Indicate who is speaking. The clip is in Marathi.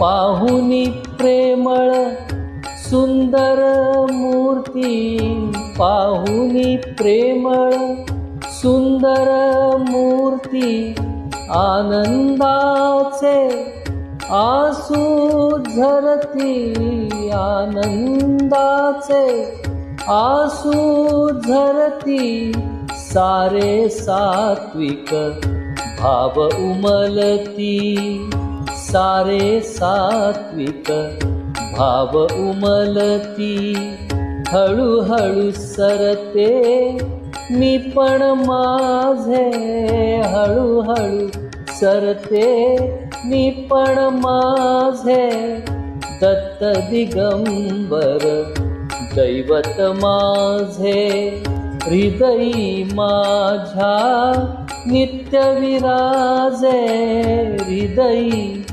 Speaker 1: पाहुनी प्रेमळ सुंदर मूर्ती. पाहुनी प्रेमळ सुंदर मूर्ती. आनंदाचे आसू झरती. आनंदाचे आसू झरती. सारे सात्विक भाव उमलती. सारे सात्विक भाव उमलती हळूहळू सरते. मी पण माझे हळूहळू सरते. मी पण माझे दत्त दिगंबर दैवत माझे हृदयी माझ्या नित्य विराजे हृदयी